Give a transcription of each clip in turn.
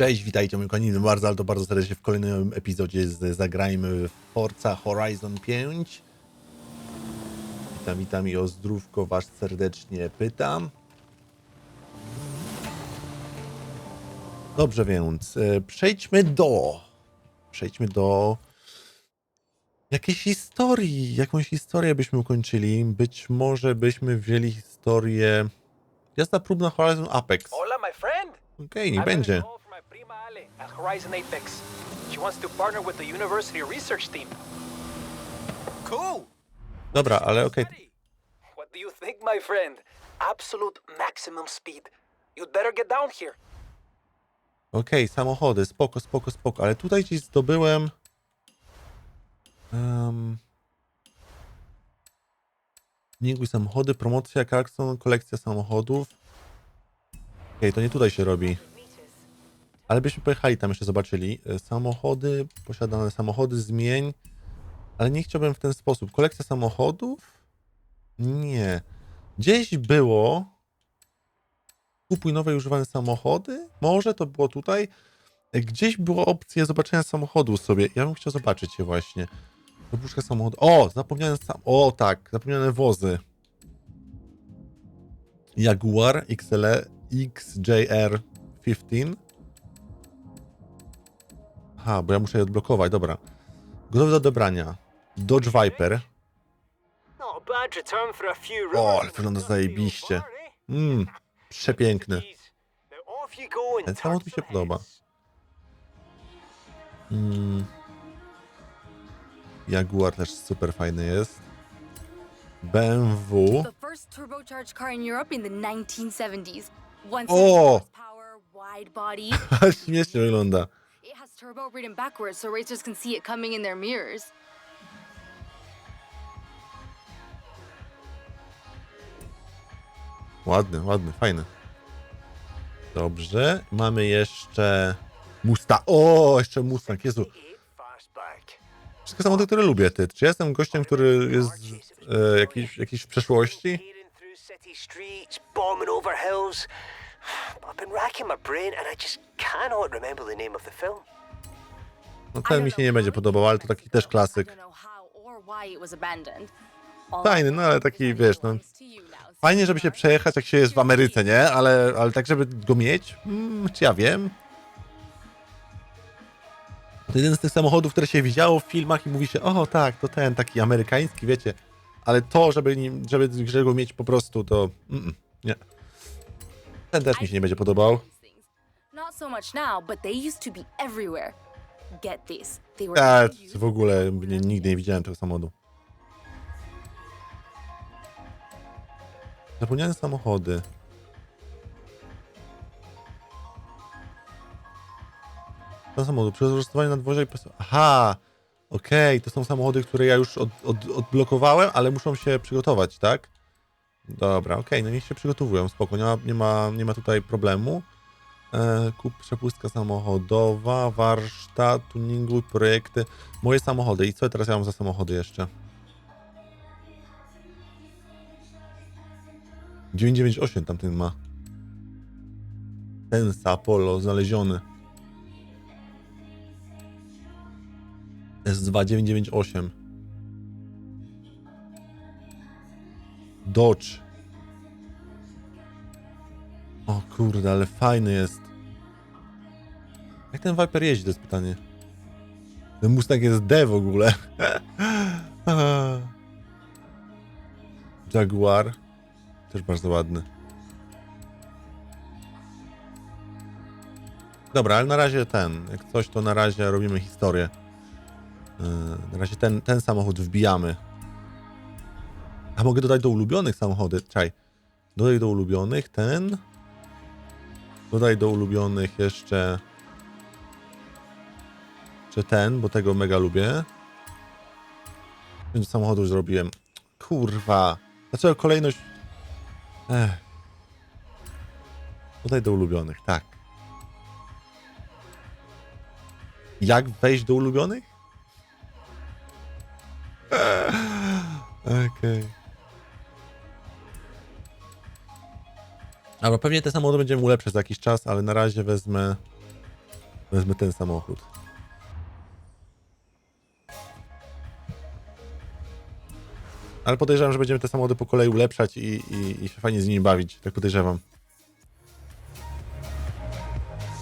Cześć, witajcie mój kochani, bardzo, ale to bardzo serdecznie w kolejnym epizodzie z Zagrajmy w Forza Horizon 5. Witam, witam i o zdrówko was serdecznie pytam. Dobrze więc, e, przejdźmy do... Przejdźmy do... Jakiejś historii, jakąś historię byśmy ukończyli. Być może byśmy wzięli historię... Jazda próbna Horizon Apex. Okej, got a będzie. call from my prima Ale at Horizon Apex. She wants to partner with the university research team. Cool. Dobra, ale okej. What do you think, my friend? Absolute maximum speed. You'd better get down here. Okej, samochody, spoko, spoko, spoko, ale tutaj gdzieś zdobyłem... Um, Niguj samochody, promocja Clarkson, kolekcja samochodów. Okej, to nie tutaj się robi. Ale byśmy pojechali tam jeszcze zobaczyli. E, Samochody, posiadane samochody, zmień. Ale nie chciałbym w ten sposób. Kolekcja samochodów? Nie. Gdzieś było... Kupuj nowe używane samochody? Może to było tutaj? Gdzieś była opcja zobaczenia samochodu sobie. Ja bym chciał zobaczyć je właśnie. Wypuszczę samochód. O, zapomniane sam. O, tak, zapomniane wozy. Jaguar E, XL XJR 15. Aha, bo ja muszę je odblokować, dobra. Gotowy do odebrania. Dodge Viper. Few O, ale wygląda zajebiście. Mmm, przepiękny. Ten samochód mi się podoba. Mm. Jaguar też super fajny jest. BMW. The first turbocharged car in Europe in the 1970s. One horsepower, wide body. Śmiesznie wygląda. Turbo written backwards so racers can see it coming in their mirrors. Ładny, ładny, fajny. Dobrze. Mamy jeszcze Musta. O, jeszcze Mustang. Jezu. Wszystkie samochody, które lubię, ty. Czy ja jestem gościem, który jest e, jakiś, jakiś w przeszłości? I've been racking my brain and I just cannot remember the name of the film. No ten mi się nie będzie podobał, ale to taki też klasyk. Fajny, no ale taki, wiesz, no... Fajnie, żeby się przejechać, jak się jest w Ameryce, nie? Ale, ale tak, żeby go mieć? Hmm, czy ja wiem? To jeden z tych samochodów, które się widziało w filmach i mówi się, o tak, to ten taki amerykański, wiecie. Ale to, żeby, nim, żeby, żeby go mieć po prostu, to mm, mm, nie. Ten też mi się nie będzie podobał. Not so much now, but they used to be everywhere. Get this. They were used w ogóle nie, nigdy nie widziałem tego samochodu. Zapomniane samochody. To samochód, przetestowanie nadwozia i pas... Aha! Okej, to są samochody, które ja już od, od, odblokowałem, ale muszą się przygotować, tak? Dobra, okej, no niech się przygotowują, spoko, nie ma, nie ma, nie ma tutaj problemu. E, kup przepustka samochodowa, warsztat, tuningu, projekty. Moje samochody. I co teraz ja mam za samochody jeszcze? 998 tamten ma. Tensa Apollo znaleziony. S2 998. Dodge. Kurde, ale fajny jest. Jak ten Viper jeździ, to jest pytanie. Ten Mustang jest D w ogóle. Jaguar. Też bardzo ładny. Dobra, ale na razie ten. Jak coś, to na razie robimy historię. Yy, Na razie ten, ten samochód wbijamy. A mogę dodać do ulubionych samochody. Czaj. Dodaj do ulubionych ten. Dodaj do ulubionych jeszcze. Czy ten, bo tego mega lubię. Pięć samochodów zrobiłem. Kurwa. Dlaczego kolejność. Ech. Dodaj do ulubionych, tak. Jak wejść do ulubionych? Okej. Dobra, pewnie te samochody będziemy ulepszać za jakiś czas, ale na razie wezmę Wezmę ten samochód. Ale podejrzewam, że będziemy te samochody po kolei ulepszać i, i, i się fajnie z nimi bawić. Tak podejrzewam.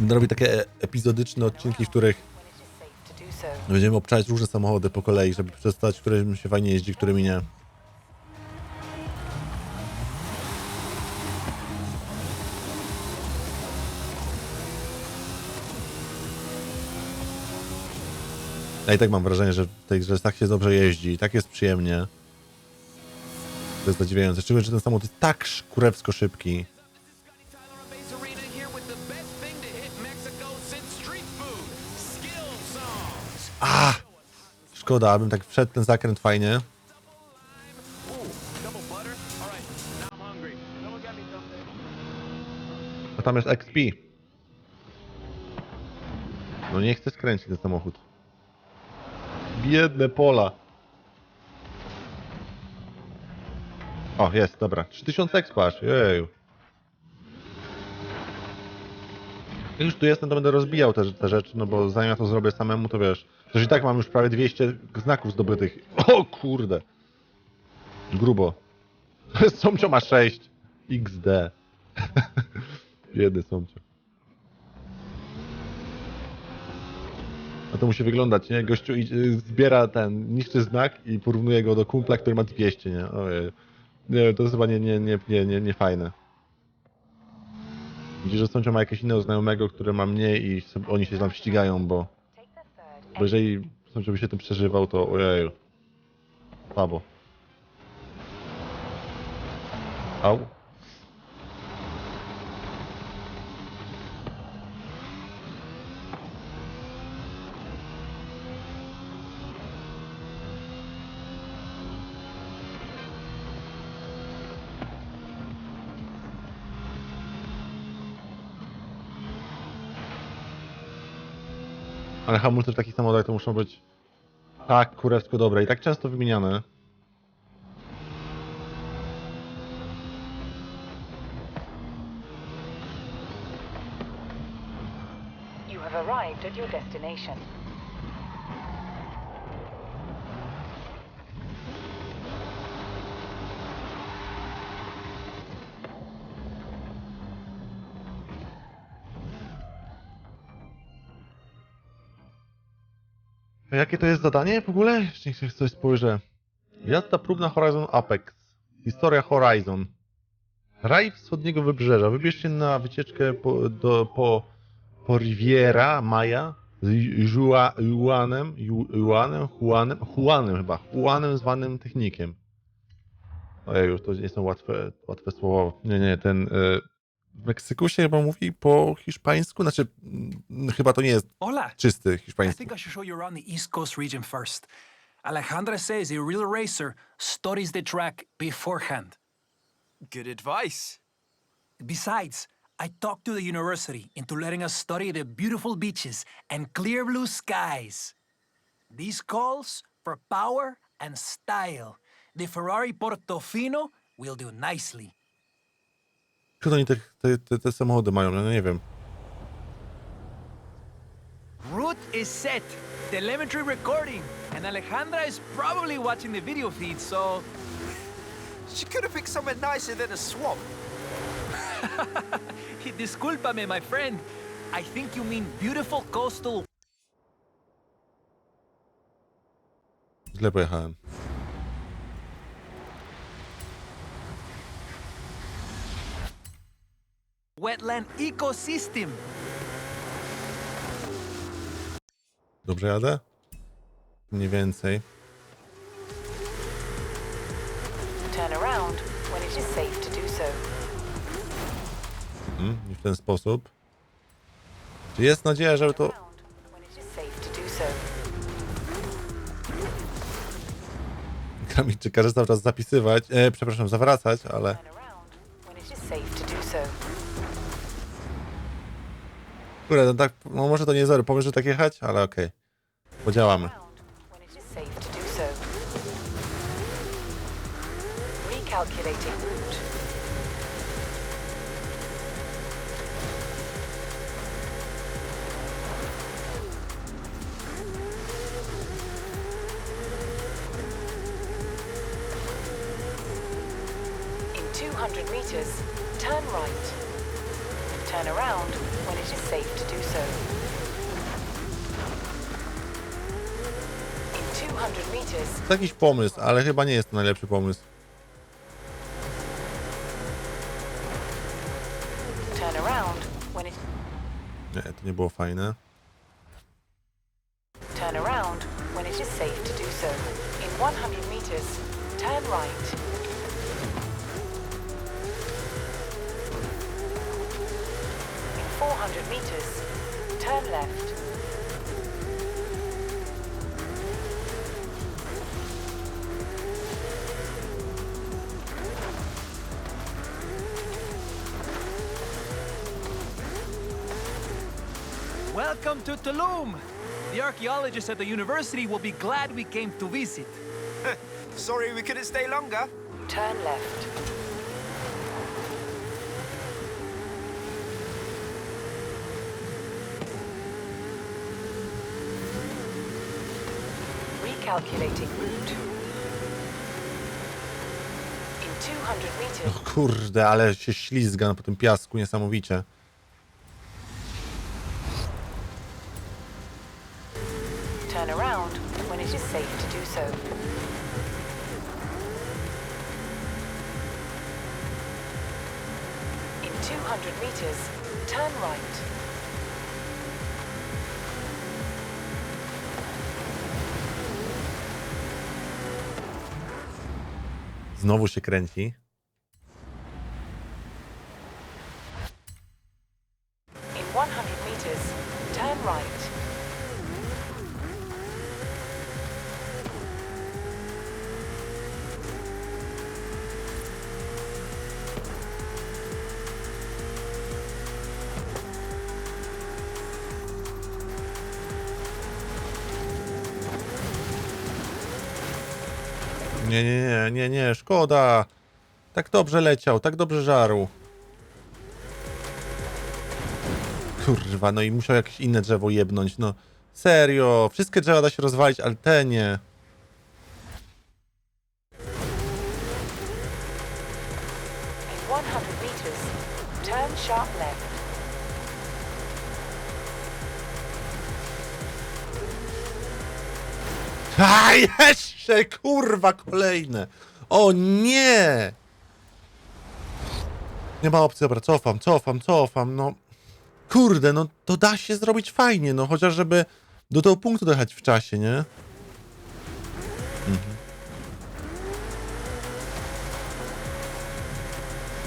Będę robić takie epizodyczne odcinki, w których będziemy obczać różne samochody po kolei, żeby przeczytać, którym się fajnie jeździ, którymi nie. Ja i tak mam wrażenie, że tej tak się dobrze jeździ, tak jest przyjemnie. To jest zadziwiające. Szczególnie, że ten samochód jest tak kurewsko szybki. Songs. Szkoda, abym tak wszedł ten zakręt fajnie. A tam jest XP. No nie chcę skręcić ten samochód. Biedne pola. O, jest, dobra. 3000 expa aż, jeju. Jak już tu jestem, to będę rozbijał te, te rzeczy, no bo zanim ja to zrobię samemu, to wiesz. Przecież i tak mam już prawie 200 znaków zdobytych. O kurde. Grubo. Somcio ma 6. XD. Biedny Somcio. A to musi wyglądać, nie? Gościu y, zbiera ten, niszczy znak i porównuje go do kumpla, który ma 200, nie? Ojej. Nie, to jest chyba nie, nie, nie, nie, nie, nie fajne. Widzisz, że Sącio ma jakiegoś innego znajomego, który ma mniej i oni się tam ścigają, bo, bo jeżeli Sącio by się tym przeżywał, to ojeju. Słabo. Au. Ale hamulce w takich samochodach to muszą być tak kurewsko dobre i tak często wymieniane. You have arrived at your destination. Jakie to jest zadanie w ogóle? Jeszcze niech coś spojrzę. Jazda próbna Horizon Apex. Historia Horizon. Raj wschodniego wybrzeża. Wybierz się na wycieczkę po, do, po, po Riviera Maya z Jua- Juanem, Ju- Juanem, Juanem, Juanem chyba, Juanem zwanym technikiem. Ojej, to nie są łatwe, łatwe słowa. Nie, nie, ten... W Meksyku się chyba mówi po hiszpańsku, znaczy mm, chyba to nie jest Hola. czysty I hiszpański. think I should show you around the East Coast region first. Alejandra says a real racer studies the track beforehand. Good advice. Besides, I talked to the university into letting us study the beautiful beaches and clear blue skies. These calls for power and style. The Ferrari Portofino will do nicely. Skąd oni te, te, te, te samochody mają? No nie wiem. Route is set. Telemetry recording. And Alejandra is probably watching the video feed, so She could have picked somewhere nicer than a swamp. Disculpame, my friend. I think you mean beautiful coastal Źle pojechałem. Wetland ecosystem. Dobrze jadę? Mniej więcej. Turn around when it is safe to do so. Mhm, I w ten sposób. Czy jest nadzieja, żeby to... Around when it is safe to do so. Kamil czy każe cały czas zapisywać, e, przepraszam, zawracać, ale... Turn Kurde, no tak, no może to nie zero, pomysł, że tak jechać, ale okej. Podziałamy. meters, turn right. Turn around when it is safe to do so. In 200 meters, To jakiś pomysł, ale chyba nie jest to najlepszy pomysł. turn around when it Nie, to nie było fajne. turn around when it is safe to do so. In 100 meters, turn right. 400 meters, turn left. Welcome to Tulum! The archaeologists at the university will be glad we came to visit. Sorry we couldn't stay longer. Turn left. Recalculating route. In 200 meters, O kurde, ale się ślizga po tym piasku niesamowicie. Znowu się kręci. Szkoda. Tak dobrze leciał, tak dobrze żarł. Kurwa, no i musiał jakieś inne drzewo jebnąć, no. Serio, wszystkie drzewa da się rozwalić, ale te nie. In 100 meters, turn sharp left. A jeszcze, kurwa, kolejne. O nie! Nie ma opcji, dobra, cofam, cofam, cofam, no. Kurde, no to da się zrobić fajnie, no chociaż żeby do tego punktu dojechać w czasie, nie?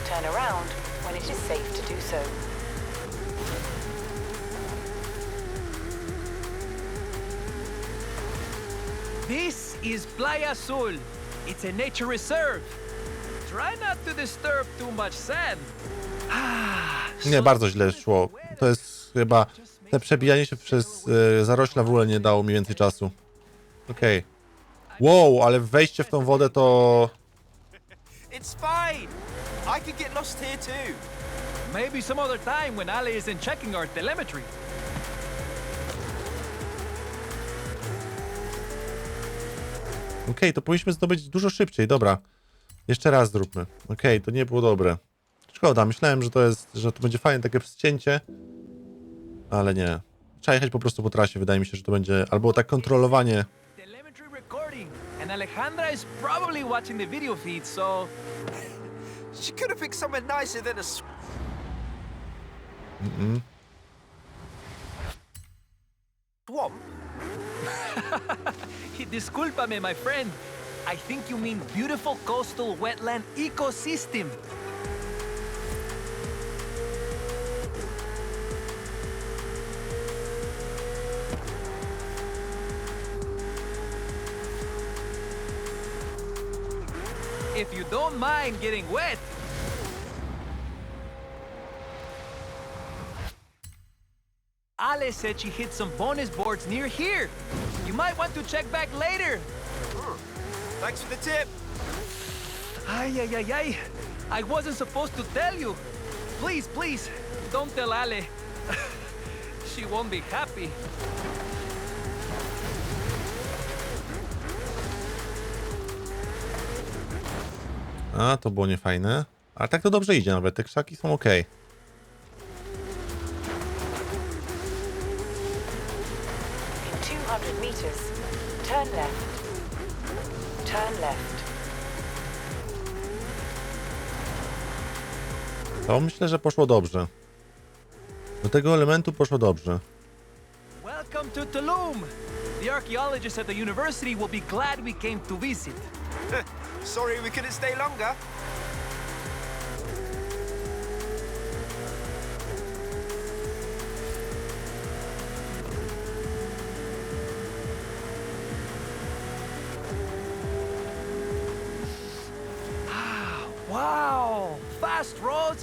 Turn around when it is safe to do so. This is Playa Azul. It's a nature reserve. Try not to disturb too much sand. Ah, Nie, bardzo źle szło. To jest chyba... Te przebijanie się przez e, zarośla w ogóle nie dało mi więcej czasu. Okej. Wow, ale wejście w tą wodę to... It's fine. I could get lost here too. Maybe some other time when Ale isn't checking our telemetry. Okej, to powinniśmy zdobyć dużo szybciej, dobra. Jeszcze raz zróbmy. Okej, to nie było dobre. Szkoda, myślałem, że to jest, że to będzie fajne takie przecięcie. Ale nie. Trzeba jechać po prostu po trasie, wydaje mi się, że to będzie albo tak kontrolowanie. Telemetry recording. And Alejandra is probably watching the video feed, so She could have picked somewhere nicer than a sw- swamp. discúlpame, my friend. I think you mean beautiful coastal wetland ecosystem. If you don't mind getting wet, Ale said she hit some bonus boards near here. You might want to check back later. Thanks for the tip. Ay, ay, ay, ay. I wasn't supposed to tell you. Please, please, don't tell Ale. she won't be happy. A, to było niefajne. Ale tak to dobrze idzie nawet, te krzaki są ok. Meters, turn left. Turn left. To myślę, że poszło dobrze. Do tego elementu poszło dobrze. Welcome to Tulum! The archaeologists at the university will be glad we came to visit. Sorry we couldn't stay longer.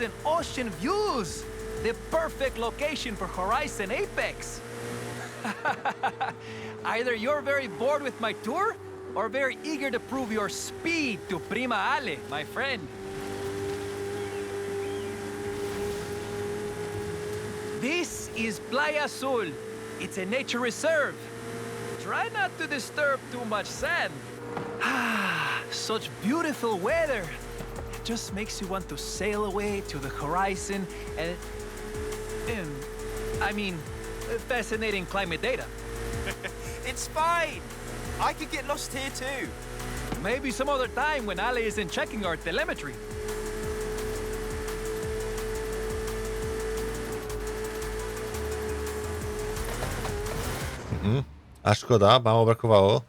And ocean views! The perfect location for Horizon Apex! Either you're very bored with my tour, or very eager to prove your speed to Prima Ale, my friend. This is Playa Azul. It's a nature reserve. Try not to disturb too much sand. Ah, such beautiful weather. It just makes you want to sail away to the horizon and. and I mean, fascinating climate data. It's fine. I could get lost here too. Maybe some other time when Ali isn't checking our telemetry. Mm-hmm. A szkoda, mało brakowało.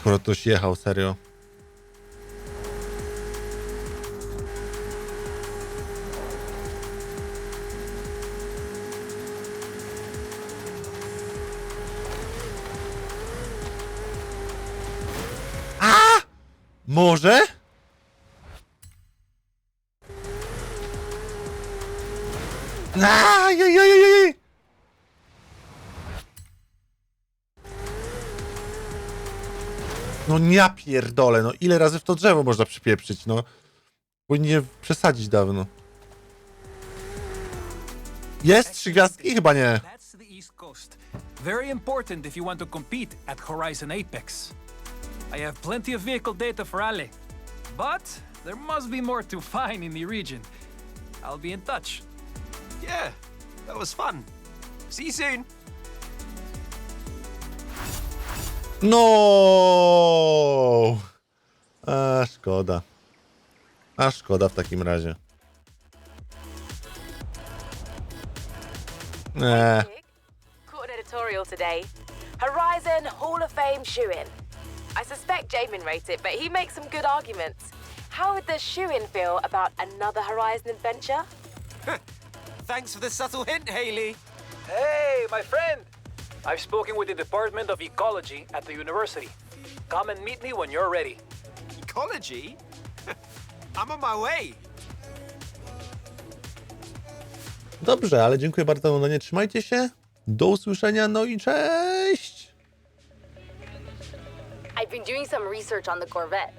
Akurat ktoś jechał, serio. Może? Ajajajajaj! Ja pierdolę, no ile razy w to drzewo można przypieprzyć, no. Powinien przesadzić dawno. Jest trzy gwiazdki? Chyba nie. That's the East Coast. Very important if you want to compete at Horizon Apex. I have plenty of vehicle data for Ale, but there must be more to find in the region. I'll be in touch. Yeah, that was fun. See you soon. No! A szkoda. A szkoda w takim razie. Nie. Caught editorial today. Horizon Hall of Fame shoe-in. I suspect Jamin wrote it, but he makes some good arguments. How would the shoe-in feel about another Horizon adventure? Thanks for the subtle hint, Haley. Hey, my friend! I've spoken with the Department of Ecology at the university. Come and meet me when you're ready. Ecology? I'm on my way. Dobrze, ale dziękuję bardzo za oglądanie. Trzymajcie się. Do usłyszenia, no i cześć! I've been doing some research on the Corvette.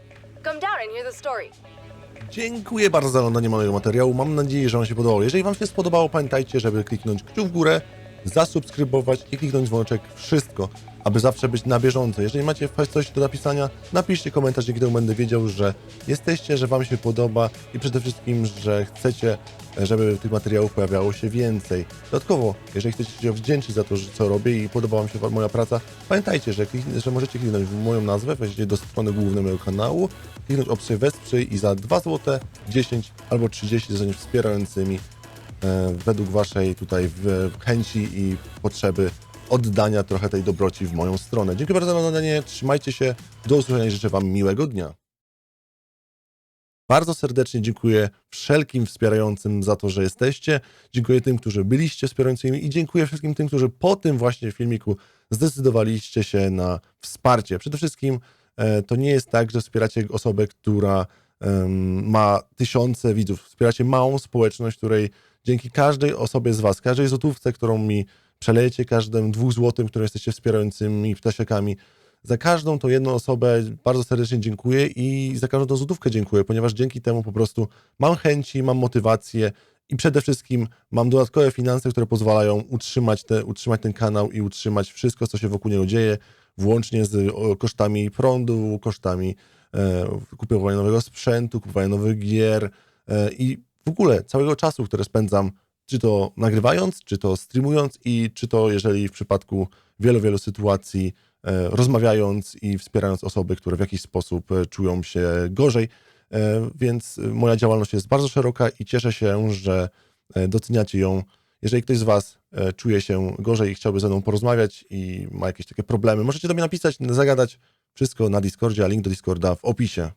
Come down and hear the story. Dziękuję bardzo za oglądanie mojego materiału. Mam nadzieję, że Wam się podobało. Jeżeli Wam się spodobało, pamiętajcie, żeby kliknąć kciuk w górę, zasubskrybować i kliknąć dzwoneczek. Wszystko, aby zawsze być na bieżąco. Jeżeli macie coś do napisania, napiszcie komentarz, dzięki będę wiedział, że jesteście, że Wam się podoba i przede wszystkim, że chcecie, żeby tych materiałów pojawiało się więcej. Dodatkowo, jeżeli chcecie się wdzięczyć za to, co robię i podoba Wam się moja praca, pamiętajcie, że, że możecie kliknąć w moją nazwę, wejdziecie do strony głównej mojego kanału, kliknąć opcję wesprzyj i za 2 zł, 10 albo 30 zostaniesz wspierającymi według waszej tutaj chęci i potrzeby oddania trochę tej dobroci w moją stronę. Dziękuję bardzo za oglądanie, trzymajcie się, do usłyszenia i życzę wam miłego dnia. Bardzo serdecznie dziękuję wszelkim wspierającym za to, że jesteście. Dziękuję tym, którzy byliście wspierającymi i dziękuję wszystkim tym, którzy po tym właśnie filmiku zdecydowaliście się na wsparcie. Przede wszystkim e, to nie jest tak, że wspieracie osobę, która ma tysiące widzów. Wspieracie małą społeczność, której dzięki każdej osobie z Was, każdej złotówce, którą mi przelejecie, każdym dwóch złotym, które jesteście wspierającymi ptasiakami, za każdą tą jedną osobę bardzo serdecznie dziękuję i za każdą tą złotówkę dziękuję, ponieważ dzięki temu po prostu mam chęci, mam motywację i przede wszystkim mam dodatkowe finanse, które pozwalają utrzymać, te, utrzymać ten kanał i utrzymać wszystko, co się wokół niego dzieje, włącznie z kosztami prądu, kosztami e, kupowania nowego sprzętu, kupowania nowych gier e, i w ogóle całego czasu, które spędzam, czy to nagrywając, czy to streamując i czy to, jeżeli w przypadku wielu, wielu sytuacji e, rozmawiając i wspierając osoby, które w jakiś sposób czują się gorzej. Więc moja działalność jest bardzo szeroka i cieszę się, że doceniacie ją. Jeżeli ktoś z Was czuje się gorzej i chciałby ze mną porozmawiać i ma jakieś takie problemy, możecie do mnie napisać, zagadać wszystko na Discordzie, a link do Discorda w opisie.